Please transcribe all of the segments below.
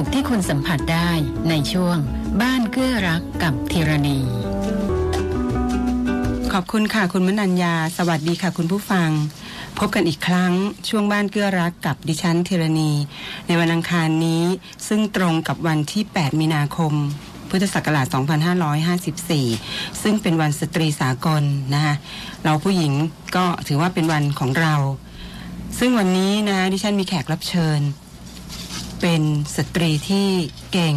สุขที่คุณสัมผัสได้ในช่วง บ้านเกื้อรักกับธีรณี ขอบคุณค่ะคุณมนัญญา สวัสดีค่ะคุณผู้ฟัง พบกันอีกครั้งช่วงบ้านเกื้อรักกับดิฉันธีรณี ในวันอังคารนี้ซึ่งตรงกับวันที่ 8 มีนาคมพุทธศักราช 2554 ซึ่งเป็นวันสตรีสากลนะคะเราผู้หญิงก็ถือว่าเป็นวันของเรา ซึ่งวันนี้นะดิฉันมีแขกรับเชิญ เป็นสตรีที่เก่ง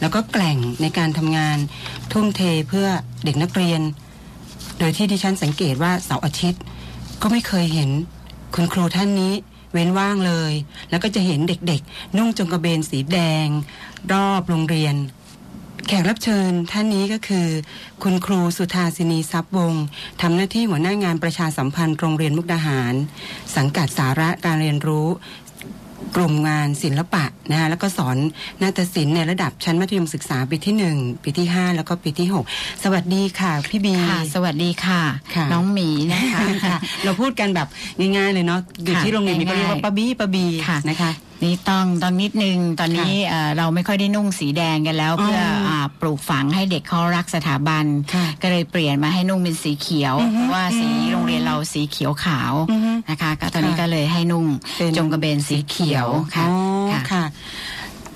แล้วก็แกล่งในการทำงาน ทุ่มเทเพื่อเด็กนักเรียน โดยที่ดิฉันสังเกตว่าเสาร์อาทิตย์ ก็ไม่เคยเห็นคุณครูท่านนี้เว้นว่างเลย แล้วก็จะเห็นเด็กๆ นุ่งจงกระเบนสีแดง รอบโรงเรียน แขกรับเชิญท่านนี้ก็คือ คุณครูสุธาสินีทรัพย์วงศ์ทำหน้าที่หัวหน้างานประชาสัมพันธ์โรงเรียนมุกดาหาร สังกัดสาระการเรียนรู้ กลุ่มงานศิลปะนะคะแล้วก็สอนนาฏศิลป์ในระดับชั้นมัธยมศึกษาปีที่หนึ่งปีที่ห้าแล้วก็ปีที่หกสวัสดีค่ะ พี่บีค่ะ สวัสดีค่ะค่ะน้องหมีนะคะค่ะเราพูดกันแบบง่ายๆเลยเนาะอยู่ค่ะที่โรงเรียนมีก็เรียกว่าง่ายๆป้าบี้ป้าบีค่ะนะคะ นี่ต้องต้องนิดนึง ตอนนี้เอ่อเราไม่ค่อยได้นุ่งสีแดงกันแล้วอ๋อเพื่ออาปลูกฝังให้เด็กเขารักสถาบันค่ะก็เลยเปลี่ยนมาให้นุ่งเป็นสีเขียวอือฮึเพราะว่าสีอืมโรงเรียนเราสีเขียวขาวอือฮึนะคะก็ตอนนี้ค่ะก็เลยให้นุ่งเป็นจงกระเบนสีเขียวค่ะอ๋อค่ะค่ะ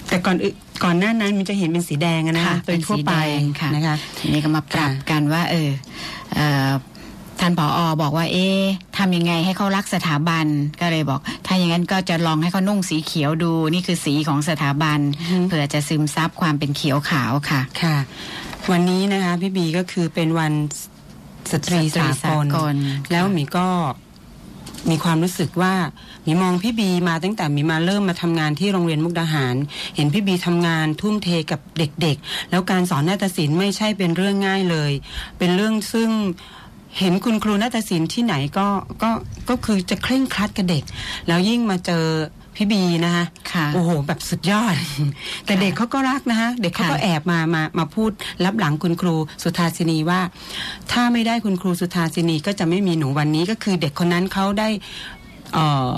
แต่ก่อนอื่นก่อนหน้านั้นมันจะเห็นเป็นสีแดงอะนะค่ะเป็นทั่วไปเป็นสีแดงค่ะนะคะทีนี้ก็มาปรับค่ะกันว่า เออเอ่อ ท่านผออบอกว่า เอ๊ะทำยังไงให้เขารักสถาบันก็เลยบอก ถ้าอย่างนั้นก็จะลองให้เขานุ่งสีเขียวดูนี่คือสีของสถาบันเผื่อจะซึมซับความเป็นเขียวขาวค่ะค่ะ วันนี้นะคะพี่บีก็คือเป็นวันสตรีสตรีสาสากกลลแล้วหมีก็มีความรู้สึกว่าหมีมองพี่บีมาตั้งแต่หมีมาเริ่มมาทำงานที่โรงเรียนมุกดาหาร เห็นพี่บีทำงานทุ่มเทกับเด็กๆ แล้วการสอนนาฏศิลป์ไม่ใช่เป็นเรื่องง่ายเลย เป็นเรื่องซึ่ง เห็นคุณครูนาฏศิลป์ที่ไหนก็ก็ก็คือจะเคร่งครัดกับเด็ก แล้วยิ่งมาเจอพี่บีนะคะค่ะ โอ้โหแบบสุดยอด แต่เด็กเขาก็รักนะคะเด็กเขาก็ค่ะแอบมามามาพูดรับหลังคุณครูสุธาสินีว่า ถ้าไม่ได้คุณครูสุธาสินีก็จะไม่มีหนูวันนี้ก็คือเด็กคนนั้นเขาได้เอ่อ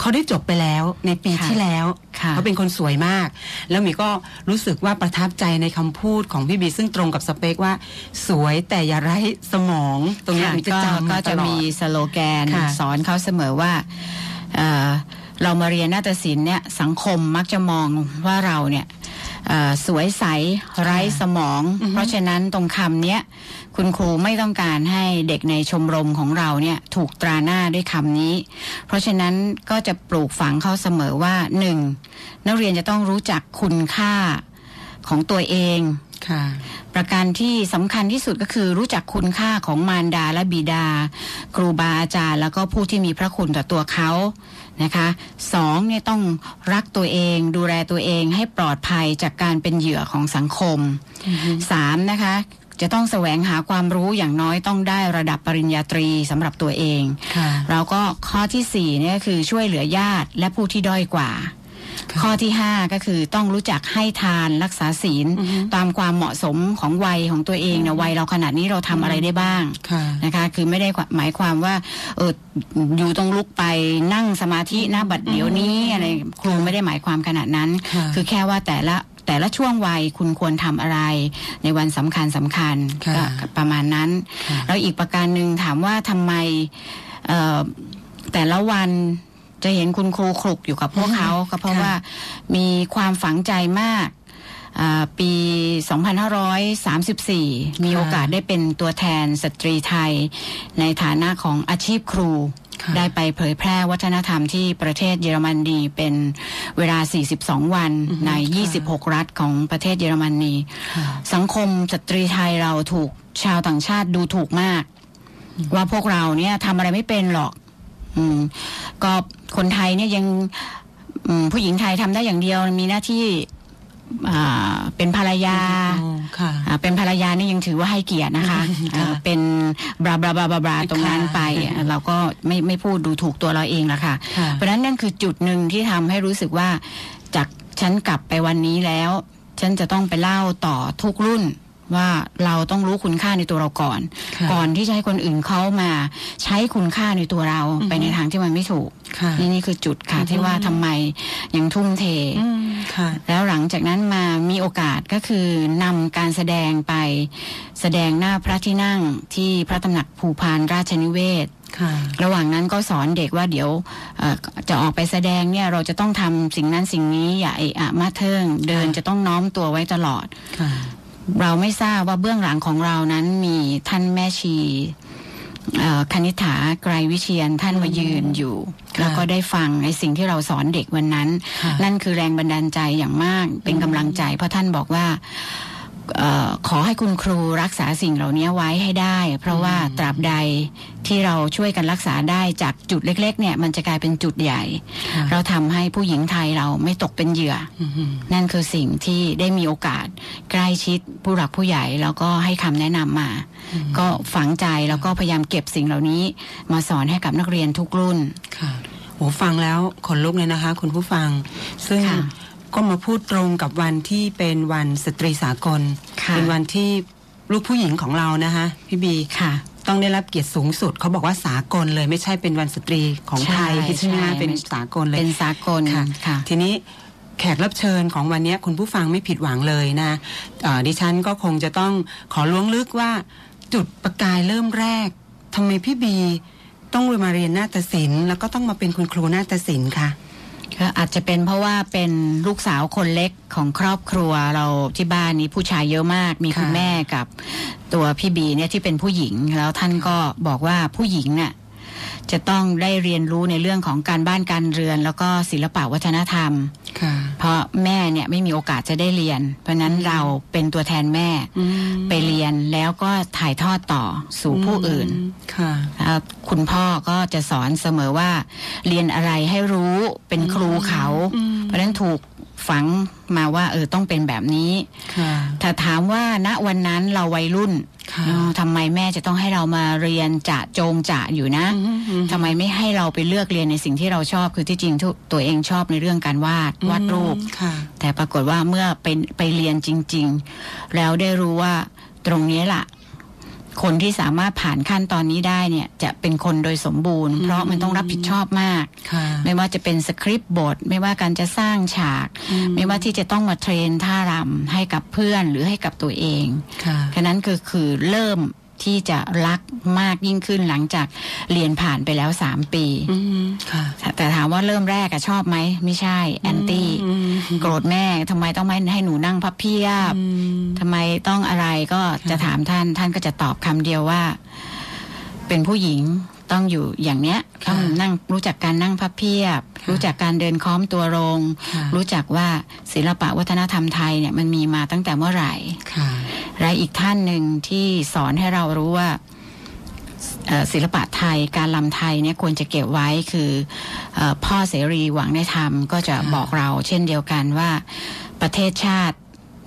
เขาได้จบไปแล้วในปีค่ะที่แล้วค่ะเขาเป็นคนสวยมาก แล้วหมีก็รู้สึกว่าประทับใจในคำพูดของพี่บีซึ่งตรงกับสเปคว่า สวยแต่อย่าไร้สมอง ตรงนี้ค่ะหมีจะก็จำก็มาตจะลอมีดสโลแกนค่ะสอนเขาเสมอว่าเอ่อเรามาเรียนนาฏศิลป์เนี่ยสังคมมักจะมองว่าเราเนี่ยเอ่อ สวยใสไร้สมอง เพราะฉะนั้นตรงคำเนี้ยคุณครูไม่ต้องการให้เด็กในชมรมของเราเนี่ยถูกตราหน้าด้วยคำนี้ เพราะฉะนั้นก็จะปลูกฝังเขาเสมอว่าหนึ่งนักเรียนจะต้องรู้จักคุณค่าของตัวเองค่ะประการที่สำคัญที่สุดก็คือรู้จักคุณค่าของมารดาและบิดา ครูบาอาจารย์ แล้วก็ผู้ที่มีพระคุณต่อตัวเขา นะคะสองเนี่ยต้องรักตัวเองดูแลตัวเองให้ปลอดภัยจากการเป็นเหยื่อของสังคมสามนะคะจะต้องแสวงหาความรู้อย่างน้อยต้องได้ระดับปริญญาตรีสำหรับตัวเองค่ะแล้วก็ข้อที่สี่เนี่ยก็คือช่วยเหลือญาติและผู้ที่ด้อยกว่าค่ะ ข้อที่ห้าก็คือต้องรู้จักให้ทานรักษาศีลอือฮึตามความเหมาะสมของวัยของตัวเองนะวัยเราขนาดนี้เราทำอะไรได้บ้างค่ะนะคะคือไม่ได้หมายความว่าเอออยู่ต้องลุกไปนั่งสมาธินะบัดเดี๋ยวนี้อะไรครูไม่ได้หมายความขนาดนั้นค่ะคือแค่ว่าแต่ละแต่ละช่วงวัยคุณควรทำอะไรในวันสำคัญสำคัญค่ะก็ประมาณนั้นค่ะแล้วอีกประการหนึ่งถามว่าทำไมเอ่อแต่ละวัน จะเห็นคุณครูคลุกอยู่กับพวกเขาก็เพราะค่ะว่ามีความฝังใจมากอ่าปี 2534 มีโอกาสได้เป็นตัวแทนสตรีไทย ในฐานะของอาชีพครูค่ะได้ไปเผยแพร่วัฒนธรรมที่ประเทศเยอรมนีเป็นเวลา 42 วันอือฮึในค่ะ26 รัฐของประเทศเยอรมนีค่ะสังคมสตรีไทยเราถูกชาวต่างชาติดูถูกมาก ว่าพวกเราเนี่ยทำอะไรไม่เป็นหรอกอืม ก็คนไทยเนี่ยยังอืมผู้หญิงไทยทำได้อย่างเดียวมีหน้าที่อ่าเป็นภรรยาอ๋อค่ะอ่าเป็นภรรยานี่ยังถือว่าให้เกียรตินะคะค่ะเอ่อเป็นบลาบลาบลาบลาบลาตรงนั้นค่ะไปอะเราก็ไม่ไม่พูดดูถูกตัวเราเองละค่ะค่ะเพราะฉะนั้นนั่นคือจุดหนึ่งที่ทำให้รู้สึกว่าจากฉันกลับไปวันนี้แล้ว ฉันจะต้องไปเล่าต่อทุกรุ่น ว่าเราต้องรู้คุณค่าในตัวเราก่อนค่ะก่อนที่จะให้คนอื่นเขามาใช้คุณค่าในตัวเราไปในทางที่มันไม่ถูกค่ะนี่นี่คือจุดค่ะอือฮึที่ว่าทำไมยังทุ่มเทอืมค่ะแล้วหลังจากนั้นมามีโอกาสก็คือนำการแสดงไปแสดงหน้าพระที่นั่งที่พระตำหนักภูพานราชนิเวศค่ะระหว่างนั้นก็สอนเด็กว่าเดี๋ยวเอ่อจะออกไปแสดงเนี่ยเราจะต้องทำสิ่งนั้นสิ่งนี้อย่าเอะอะมาเทิงเดินค่ะจะต้องน้อมตัวไว้ตลอดค่ะ เราไม่ทราบว่าเบื้องหลังของเรานั้นมีท่านแม่ชีเอ่อคณิษฐาไกรวิเชียนท่านมายืนอยู่ค่ะแล้วก็ได้ฟังในสิ่งที่เราสอนเด็กวันนั้นค่ะนั่นคือแรงบันดาลใจอย่างมากเป็นกำลังใจ เพราะท่านบอกว่าเออ ขอให้คุณครูรักษาสิ่งเหล่านี้ไว้ให้ได้ เพราะว่าตราบใดที่เราช่วยกันรักษาได้จากจุดเล็ก ๆ เนี่ย มันจะกลายเป็นจุดใหญ่ค่ะเราทำให้ผู้หญิงไทยเราไม่ตกเป็นเหยื่ออืมนั่นคือสิ่งที่ได้มีโอกาสใกล้ชิดผู้หลักผู้ใหญ่ แล้วก็ให้คำแนะนำมา ก็ฝังใจแล้วก็พยายามเก็บสิ่งเหล่านี้ มาสอนให้กับนักเรียนทุกรุ่นค่ะโหฟังแล้วขนลุกเลยนะคะ คุณผู้ฟังซึ่งค่ะ ก็มาพูดตรงกับวันที่เป็นวันสตรีสากลค่ะเป็นวันที่ลูกผู้หญิงของเรานะคะพี่บีค่ะ ต้องได้รับเกียรติสูงสุดเขาบอกว่าสากลเลยไม่ใช่เป็นวันสตรีของไทยใช่ที่ใช่ไหมใช่คะเป็นสากลเลยเป็นสากลค่ะค่ะทีนี้แขกรับเชิญของวันนี้คุณผู้ฟังไม่ผิดหวังเลยนะเอ่อดิฉันก็คงจะต้องขอล้วงลึกว่าจุดประกายเริ่มแรกทำไมพี่บี ต้องมาเรียนนาฏศิลป์แล้วก็ต้องมาเป็นคุณครูนาฏศิลป์คะ ก็อาจจะเป็นเพราะว่าเป็นลูกสาวคนเล็กของครอบครัวเราที่บ้านนี้ผู้ชายเยอะมาก มีคุณค่ะแม่กับตัวพี่บีเนี่ยที่เป็นผู้หญิง แล้วท่านก็บอกว่าผู้หญิงเนี่ย จะต้องได้เรียนรู้ในเรื่องของการบ้านการเรือน แล้วก็ศิลปะวัฒนธรรมค่ะเพราะแม่เนี่ยไม่มีโอกาสจะได้เรียน เพราะฉะนั้นเราเป็นตัวแทนแม่อืมไปเรียนแล้วก็ถ่ายทอดต่อสู่ผู้อื่นค่ะแล้วคุณพ่อก็จะสอนเสมอว่า เรียนอะไรให้รู้เป็นครูเขาอืมเพราะฉะนั้นถูก ฝังมาว่า เออต้องเป็นแบบนี้ค่ะถ้าถามว่าณวันนั้นเราวัยรุ่นค่ะเออทำไมแม่จะต้องให้เรามาเรียนจะโจงจะอยู่นะอืมอืมทำไมไม่ให้เราไปเลือกเรียนในสิ่งที่เราชอบ คือที่จริงทุกตัวเองชอบในเรื่องการวาดวาดรูปค่ะแต่ปรากฏว่าเมื่อไปไปเรียนจริง ๆ แล้วได้รู้ว่าตรงนี้ล่ะ คนที่สามารถผ่านขั้นตอนนี้ได้เนี่ยจะเป็นคนโดยสมบูรณ์ เพราะมันต้องรับผิดชอบมากค่ะไม่ว่าจะเป็นสคริปต์บท ไม่ว่าการจะสร้างฉากอืมไม่ว่าที่จะต้องมาเทรนท่ารำให้กับเพื่อนหรือให้กับตัวเองค่ะฉะนั้นคือคือเริ่มที่จะรักมากยิ่งขึ้นหลังจากเรียนผ่านไปแล้วสามปีอืมค่ะแต่ถามว่าเริ่มแรกอะชอบไหม ไม่ใช่แอนตี้อืม โกรธแม่ทำไมต้องไม่ให้หนูนั่งพับเพียบอืมทำไมต้องอะไรก็จะถามท่าน ท่านก็จะตอบคำเดียวว่า เป็นผู้หญิงต้องอยู่อย่างเนี้ยค่ะต้องนั่งรู้จักการนั่งพับเพียบค่ะรู้จักการเดินค้อมตัวลงค่ะรู้จักว่าศิลปะวัฒนธรรมไทยเนี่ยมันมีมาตั้งแต่เมื่อไหร่ค่ะและอีกท่านหนึ่งที่สอนให้เรารู้ว่าเอ่อ ศิลปะไทยการลำไทยเนี่ยควรจะเก็บไว้คือเออพ่อเสรีหวังในธรรมก็จะค่ะบอกเราเช่นเดียวกันว่าประเทศชาติ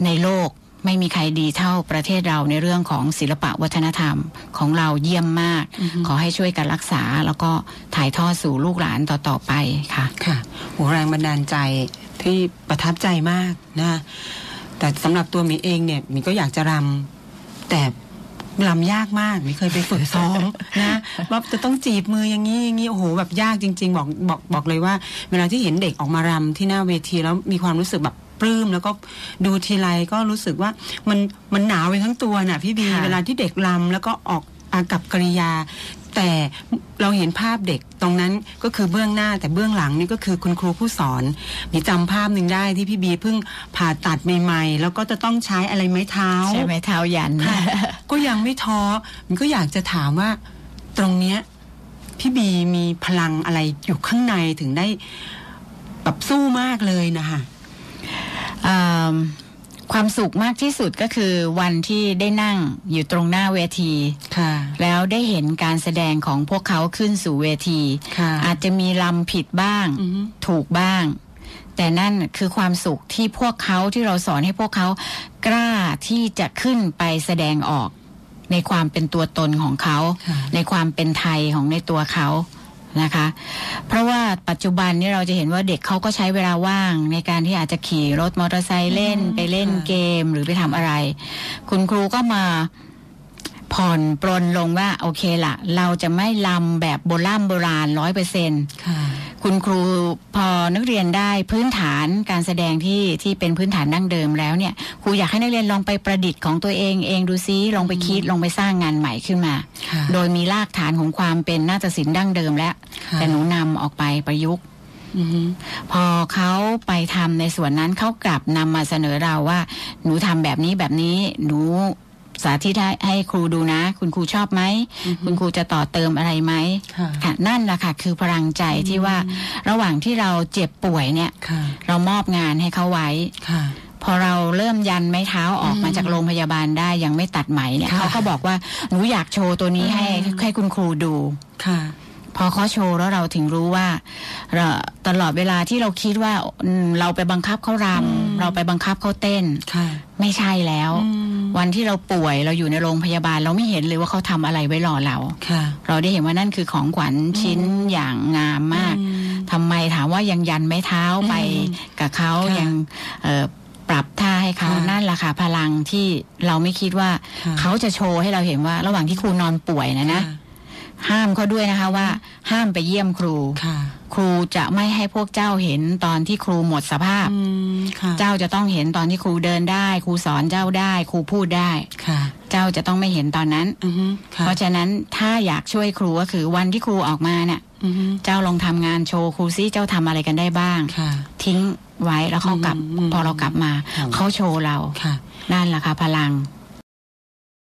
ในโลกไม่มีใครดีเท่าประเทศเราในเรื่องของศิลปะวัฒนธรรมของเราเยี่ยมมาก ขอให้ช่วยกันรักษา แล้วก็ถ่ายทอดสู่ลูกหลานต่อ ๆ ไปค่ะ ค่ะโหแรงบันดาลใจที่ประทับใจมากนะแต่สำหรับตัวหมีเองเนี่ยหมีก็อยากจะรำแต่ รำยากมากหมีเคยไปฝึกซ้อมนะว่าจะต้องจีบมืออย่างนี้อย่างนี้โอ้โหแบบยากจริง ๆ บอกบอกบอกเลยว่า เวลาที่เห็นเด็กออกมารำที่หน้าเวทีแล้วมีความรู้สึกแบบปลื้มแล้วก็ดูทีไรก็รู้สึกว่ามันมันหนาวไปทั้งตัวน่ะพี่บีค่ะเวลาที่เด็กรำแล้วก็ออกอากับกริยา แต่เราเห็นภาพเด็กตรงนั้นก็คือเบื้องหน้าแต่เบื้องหลังนี่ก็คือคุณครูผู้สอนมีจำภาพหนึ่งได้ที่พี่บีเพิ่งผ่าตัดใหม่ๆ แล้วก็จะต้องใช้อะไรไม้เท้าใช่ไหมเท้ายันค่ะก็ยังไม่ท้อมันก็อยากจะถามว่าตรงเนี้ยพี่บีมีพลังอะไรอยู่ข้างในถึงได้แบบสู้มากเลยนะคะอ่า ความสุขมากที่สุดก็คือวันที่ได้นั่งอยู่ตรงหน้าเวทีค่ะ แล้วได้เห็นการแสดงของพวกเขาขึ้นสู่เวทีค่ะอาจจะมีลำผิดบ้างอือฮึถูกบ้าง แต่นั่นคือความสุขที่พวกเขาที่เราสอนให้พวกเขากล้าที่จะขึ้นไปแสดงออก ในความเป็นตัวตนของเขาค่ะในความเป็นไทยของในตัวเขา นะคะ เพราะว่าปัจจุบันนี้เราจะเห็นว่าเด็กเขาก็ใช้เวลาว่างในการที่อาจจะขี่รถมอเตอร์ไซค์เล่นอืมไปเล่นค่ะเกมหรือไปทำอะไร คุณครูก็มาผ่อนปลนลงว่าโอเคละเราจะไม่ลำแบบโบราณโบราณร้อยเปอร์เซ็นค่ะ คุณคุณครูพอนักเรียนได้พื้นฐานการแสดงที่ที่เป็นพื้นฐานดั้งเดิมแล้วเนี่ยครูอยากให้นักเรียนลองไปประดิษฐ์ของตัวเองเองดูซิลองไปคิดลองไปสร้างงานใหม่ขึ้นมาค่ะโดยมีรากฐานของความเป็นนาฏศิลป์ดั้งเดิมแล้วค่ะแต่หนูนำออกไปประยุกต์อือฮึพอเขาไปทำในส่วนนั้นเขากลับนำมาเสนอเราว่า หนูทำแบบนี้แบบนี้หนู สาธิตให้ให้ครูดูนะ คุณครูชอบไหม คุณครูจะต่อเติมอะไรไหมค่ะค่ะนั่นแหละค่ะคือพลังใจที่ว่าระหว่างที่เราเจ็บป่วยเนี่ยค่ะเรามอบงานให้เขาไว้ค่ะพอเราเริ่มยันไม้เท้าออกมาอืมจากโรงพยาบาลได้ยังไม่ตัดไหมเนี่ยค่ะเขาก็บอกว่าหนูอยากโชว์ตัวนี้ให้อืมให้คุณครูดูค่ะ พอเขาโชว์แล้วเราถึงรู้ว่าเราตลอดเวลาที่เราคิดว่าอืมเราไปบังคับเขารอืมำเราไปบังคับเขาเต้นค่ะไม่ใช่แล้วอืมวันที่เราป่วยเราอยู่ในโรงพยาบาล เราไม่เห็นเลยว่าเขาทำอะไรไว้รอเราค่ะเราได้เห็นว่านั่นคือของขวัญชิ้นอย่างงามมากอืมทำไมถามว่ายังยันไม้เท้าไปอืมกับเขาค่ะยังเอ่อปรับท่าให้เขาค่ะนั่นแหละค่ะพลังที่เราไม่คิดว่าค่ะเขาจะโชว์ให้เราเห็นว่า ระหว่างที่ครูนอนป่วยนะนะ ห้ามเขาด้วยนะคะว่า ห้ามไปเยี่ยมครูค่ะ ครูจะไม่ให้พวกเจ้าเห็นตอนที่ครูหมดสภาพอืมค่ะเจ้าจะต้องเห็นตอนที่ครูเดินได้ ครูสอนเจ้าได้ ครูพูดได้ค่ะ เจ้าจะต้องไม่เห็นตอนนั้นอือฮึค่ะเพราะฉะนั้นถ้าอยากช่วยครูก็คือวันที่ครูออกมาเนี่ยอือฮึเจ้าลองทำงานโชว์ครูซิเจ้าทำอะไรกันได้บ้างค่ะทิ้งไว้แล้วเขากลับอืมพอเรากลับมาอืมเขาโชว์เราค่ะนั่นแหละค่ะพลัง